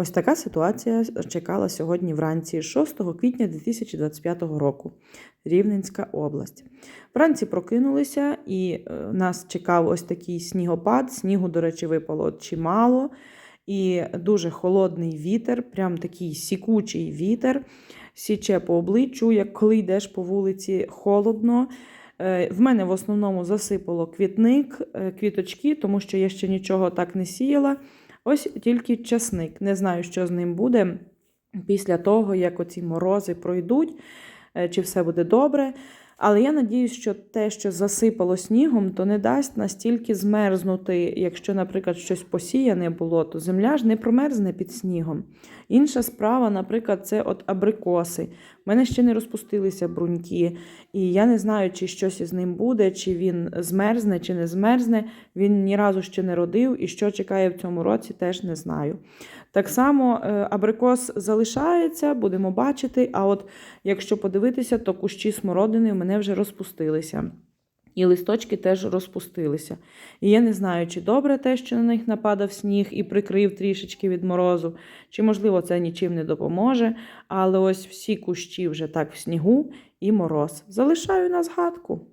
Ось така ситуація чекала сьогодні вранці 6 квітня 2025 року. Рівненська область. Вранці прокинулися, і е, нас чекав ось такий снігопад. Снігу, до речі, випало чимало. І дуже холодний вітер, прям такий сікучий вітер, січе по обличчю, як коли йдеш по вулиці холодно. Е, В мене в основному засипало квітник, е, квіточки, тому що я ще нічого так не сіяла. Ось тільки часник. Не знаю, що з ним буде після того, як оці морози пройдуть, е, чи все буде добре. Але я надіюсь, що те, що засипало снігом, то не дасть настільки змерзнути, якщо, наприклад, щось посіяне було, то земля ж не промерзне під снігом. Інша справа, наприклад, це от абрикоси. У мене ще не розпустилися бруньки, і я не знаю, чи щось із ним буде, чи він змерзне, чи не змерзне. Він ні разу ще не родив, і що чекає в цьому році, теж не знаю. Так само е, абрикос залишається, будемо бачити. А от якщо подивитися, то кущі смородини в мене вже розпустилися. І листочки теж розпустилися. І я не знаю, чи добре те, що на них нападав сніг і прикрив трішечки від морозу, чи, можливо, це нічим не допоможе. Але ось всі кущі вже так в снігу і мороз. Залишаю на згадку.